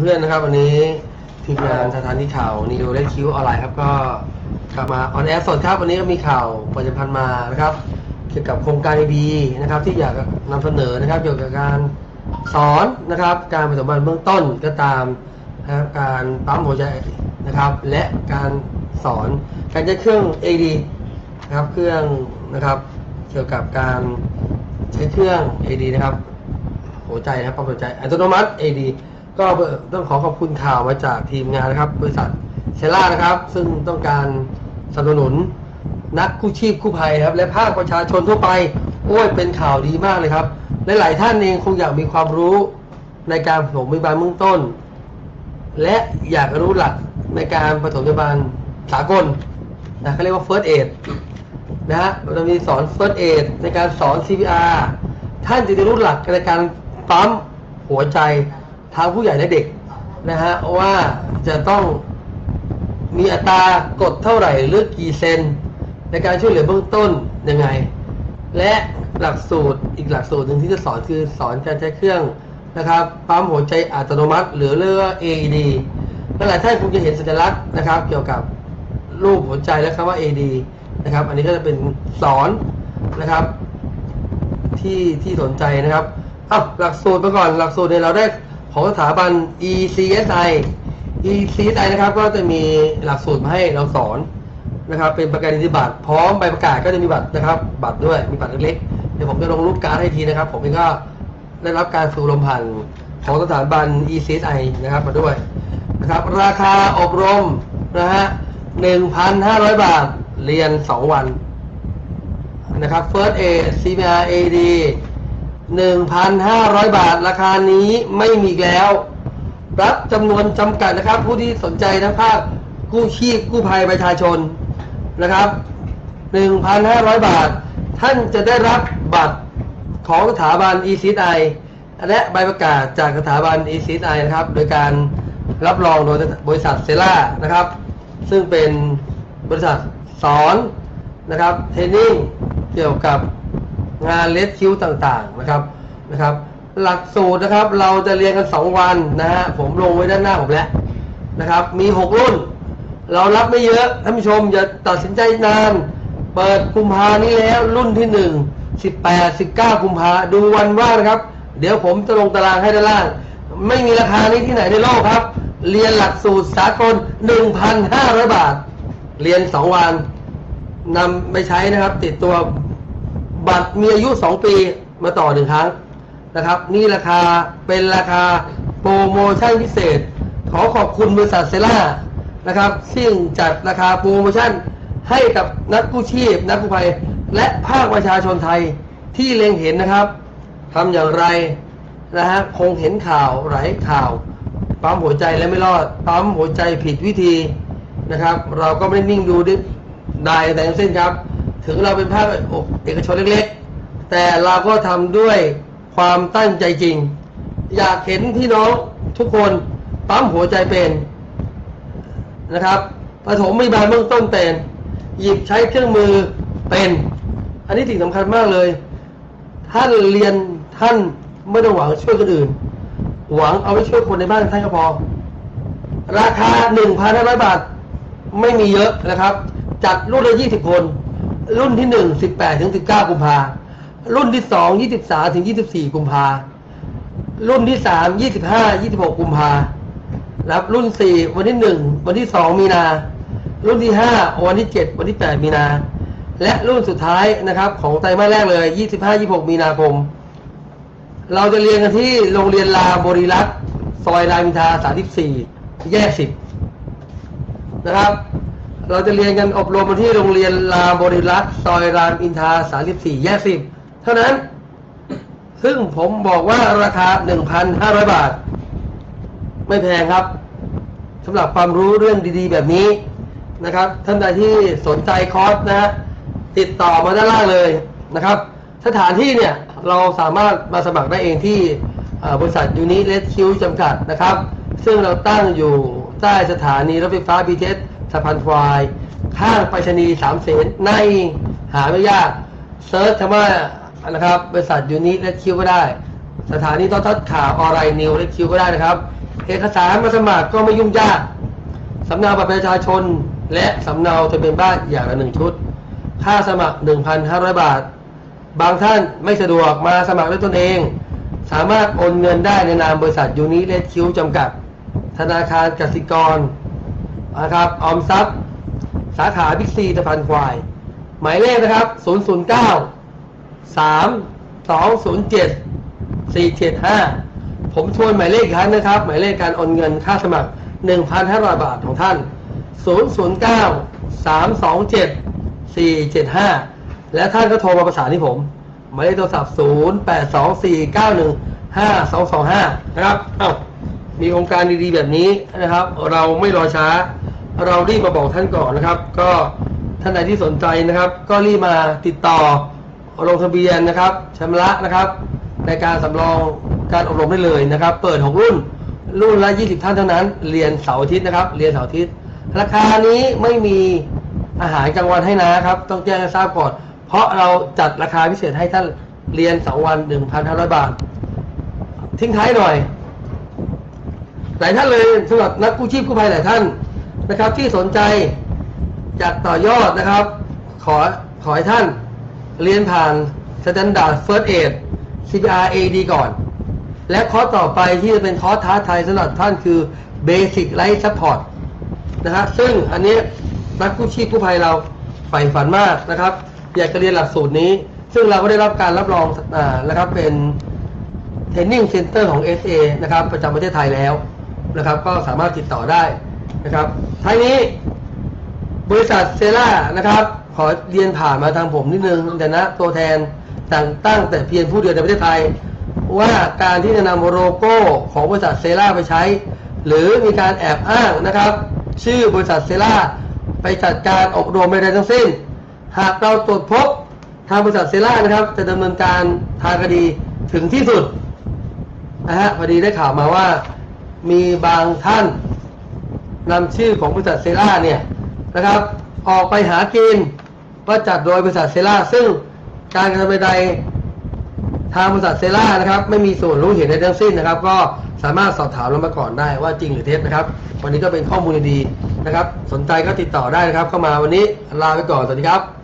เพื่อนๆนะครับ วันนี้ทีมงานสถานีข่าวนิวและคิวออนไลน์ครับก็กลับมาออนแอร์สดครับวันนี้ก็มีข่าวประชาพันธ์มานะครับ เกี่ยวกับโครงการดีนะครับ ที่อยากนำเสนอนะครับ เกี่ยวกับการสอนนะครับ การปฐมพยาบาลเบื้องต้นก็ตามนะครับการปั๊มหัวใจนะครับ และการสอนการใช้เครื่อง AD นะครับเครื่องนะครับเกี่ยวกับการใช้เครื่อง AD นะครับ หัวใจนะครับปั๊มหัวใจอัตโนมัติ AD ก็ต้องขอขอบคุณข่าวมาจากทีมงานนะครับ บริษัทเชล่านะครับ ซึ่งต้องการสนับสนุนนักกู้ชีพกู้ภัยครับ และภาคประชาชนทั่วไปโอ้ยเป็นข่าวดีมากเลยครับหลายๆท่านเองคงอยากมีความรู้ในการปฐมพยาบาลเบื้องต้น และอยากรู้หลักในการปฐมพยาบาลสากลนะเขาเรียกว่า first aid นะฮะเรามีสอน first aid ในการสอน CPR ท่านจะได้รู้หลักในการปั๊มหัวใจ ทางผู้ใหญ่และเด็กนะฮะว่าจะต้องมีอัตรากดเท่าไหร่หรือกี่เซน ในการช่วยเหลือเบื้องต้นยังไง และหลักสูตรอีกหลักสูตรหนึ่งที่จะสอนคือสอนการใช้เครื่องนะครับปั๊มหัวใจอัตโนมัติ หรือเรียกว่า AED แหลายท่านคงจะเห็นสัญลักษณ์นะครับ เกี่ยวกับรูปหัวใจและคำว่า AED นะครับ อันนี้ก็จะเป็นสอนนะครับ ที่ที่สนใจนะครับอ้าวหลักสูตรมาก่อนหลักสูตรเนี่ยเราได้ ของสถาบัน ECSI ECSI นะครับ ก็จะมีหลักสูตรมาให้เราสอนนะครับ เป็นประกันนิติบัตรพร้อมใบประกาศก็จะมีบัตรนะครับ บัตรด้วยมีบัตรเล็กๆเดี๋ยวผมจะลงรูปการ์ดให้ทีนะครับ ผมเองก็ได้รับการสูลมผ่านของสถาบัน ECSI นะครับมาด้วยนะครับ ราคาอบรมนะฮะ1,500 บาทเรียน 2 วันนะครับ First A CPR AD 1,500 บาทราคานี้ไม่มีแล้ว รับจำนวนจำกัดนะครับ ผู้ที่สนใจทั้งภาคกู้ชีพกู้ภัยประชาชนนะครับ 1,500 บาท ท่านจะได้รับบัตรของสถาบัน ECI และใบประกาศจากสถาบัน ECI นะครับ โดยการรับรองโดยบริษัทเซล่านะครับ ซึ่งเป็นบริษัทสอนนะครับเทรนนิ่งเกี่ยวกับ งานเลสคิวต่างๆนะครับนะครับ หลักสูตรนะครับเราจะเรียนกัน 2 วันนะฮะผมลงไว้ด้านหน้าผมแล้วนะครับ มี 6 รุ่น เรารับไม่เยอะท่านผู้ชมอย่าตัดสินใจนาน เปิดกุมภานี้แล้วรุ่นที่ 1 18 19กุมภาดูวันว่างนะครับ เดี๋ยวผมจะลงตารางให้ด้านล่าง ไม่มีราคานี้ที่ไหนในโลกครับ เรียนหลักสูตรสากล 1,500 บาท เรียน 2 วันนำไปใช้นะครับ ติดตัว บัตรมีอายุ 2 ปีมาต่อหนึ่งครั้งนะครับ นี่ราคาเป็นราคาโปรโมชั่นพิเศษ ขอขอบคุณบริษัทเซล่านะครับซึ่งจัดราคาโปรโมชั่นให้กับนักกู้ชีพ นักกู้ภัย และภาคประชาชนไทยที่เล็งเห็นนะครับทำอย่างไรนะฮะคงเห็นข่าวหลายข่าวปั๊มหัวใจแล้วไม่รอดปั๊มหัวใจผิดวิธีนะครับ เราก็ไม่นิ่งดูได้แต่ทั้งสิ้นครับ ถึงเราเป็นภาคเอกชนเล็กๆ แต่เราก็ทำด้วยความตั้งใจจริง อยากเห็นพี่น้องทุกคนปั๊มหัวใจเป็นนะครับปฐมพยาบาลเบื้องต้นเป็น หยิบใช้เครื่องมือเป็น อันนี้สิ่งสำคัญมากเลย ท่านเรียนท่านไม่ต้องหวังช่วยคนอื่น หวังเอาไว้ช่วยคนในบ้านท่านก็พอ ราคา1,500บาท ไม่มีเยอะนะครับ จัดรุ่นละ20คน รุ่นที่หนึ่งสิบแปดถึงสิบเก้ากุมภารุ่นที่สองยี่สิบสามถึงยี่สิบสี่กุมภารุ่นที่สามยี่สิบห้ายี่สิบหกกุมภาครับรุ่นสี่วันที่หนึ่งวันที่สองมีนา รุ่นที่ห้าวันที่เจ็ดวันที่แปดมีนา และรุ่นสุดท้ายนะครับของไตรมาสแรกเลยยี่สิบห้ายี่หกมีนาคม เราจะเรียนกันที่โรงเรียนลาบริรัตซอยรามินทาสามสิบสี่แยกสิบนะครับ เราจะเรียนกันอบรมกันที่โรงเรียนลาบริรัตน์ซอยรามอินทรา34แยก10เท่านั้น ซึ่งผมบอกว่าราคา1,500บาท ไม่แพงครับสำหรับความรู้เรื่องดีๆ แบบนี้นะครับ ท่านใดที่สนใจคอร์สนะฮะติดต่อมาด้านล่างเลยนะครับ สถานที่เนี่ยเราสามารถมาสมัครได้เองที่บริษัทยูนิเลสคิวจำกัดนะครับ ซึ่งเราตั้งอยู่ใต้สถานีรถไฟฟ้า BTS สะพานควายข้างไปรษณีย์สามเสนในหาไม่ยากเซิร์ชคำว่านะครับบริษัทยูนิเลสคิวก็ได้ สถานีโทอทัศน์ข่าวออนไลน์นิวเลสคิวก็ได้นะครับ เอกสารมาสมัครก็ไม่ยุ่งยากสำเนาบัตรประชาชน และสำเนาทะเบียนบ้านอย่างละหนึ่งชุด ค่าสมัคร 1,500 บาท บางท่านไม่สะดวกมาสมัครด้วยตนเอง สามารถโอนเงินได้ในนามบริษัทยูนิเลสคิวจำกัด ธนาคารกสิกร นะครับออมทรัพย์ สาขาบิ๊กซีตะพันควาย หมายเลขนะครับ 009 3 2 0 7 4 7 5 ผมทวนหมายเลขอีกครั้งนะครับ หมายเลขการโอนเงินค่าสมัคร 1,500 บาทของท่าน 009 327 475 และท่านก็โทรมาประสานที่ผมหมายเลขโทรศัพท์ 0824915225 นะครับ เอ้า มีโครงการดีๆแบบนี้นะครับ เราไม่รอช้า เรารีบมาบอกท่านก่อนนะครับ ก็ท่านใดที่สนใจนะครับ ก็รีบมาติดต่อลงทะเบียนนะครับชำระนะครับ ในการสำรองการอบรมได้เลยนะครับ เปิด 6 รุ่น รุ่นละ 20 ท่านเท่านั้น เรียนเสาร์อาทิตย์นะครับ เรียนเสาร์อาทิตย์ ราคานี้ไม่มีอาหารกลางวันให้นะครับ ต้องแจ้งให้ทราบก่อน เพราะเราจัดราคาพิเศษให้ท่านเรียน2วัน 1,500 บาท ทิ้งท้ายหน่อยหลายท่านเลยสำหรับนักกู้ชีพกู้ภัยหลายท่าน นะครับที่สนใจอยากต่อยอดนะครับ ขอขอให้ท่านเรียนผ่าน Standard First Aid CPR AD ก่อน และคอร์สต่อไปที่จะเป็นคอร์สท้าทายสำหรับท่านคือ Basic Life Support นะฮะซึ่งอันนี้นักกู้ชีพกู้ภัยเราใฝ่ฝันมากนะครับ อยากจะเรียนหลักสูตรนี้ ซึ่งเราก็ได้รับการรับรองอ่านะครับเป็นเทรนนิ่งเซ็นเตอร์ของ SA นะครับประจำประเทศไทยแล้วนะครับ ก็สามารถติดต่อได้ นะครับท้ายนี้บริษัทเซล่านะครับ ขอเรียนผ่านมาทางผมนิดนึงแต่นะตัวแทนแต่งตั้งแต่เพียงผู้เดียวในประเทศไทย ว่าการที่จะนำโลโก้ของบริษัทเซล่าไปใช้ หรือมีการแอบอ้างนะครับ ชื่อบริษัทเซล่าไปจัดการอบรมใดๆทั้งสิ้น หากเราตรวจพบทางบริษัทเซล่านะครับ จะดำเนินการทางคดีถึงที่สุดนะฮะพอดีได้ข่าวมาว่ามีบางท่าน นำชื่อของบริษัทเซล่าเนี่ยนะครับออกไปหากินว่าจัดโดยบริษัทเซล่าซึ่งการกระทำใดทางบริษัทเซล่านะครับ ไม่มีส่วนรู้เห็นในทั้งสิ้นนะครับ ก็สามารถสอบถามเรามาก่อนได้ว่าจริงหรือเท็จนะครับ วันนี้ก็เป็นข้อมูลดีๆนะครับ สนใจก็ติดต่อได้นะครับ เข้ามาวันนี้ลาไปก่อนสวัสดีครับ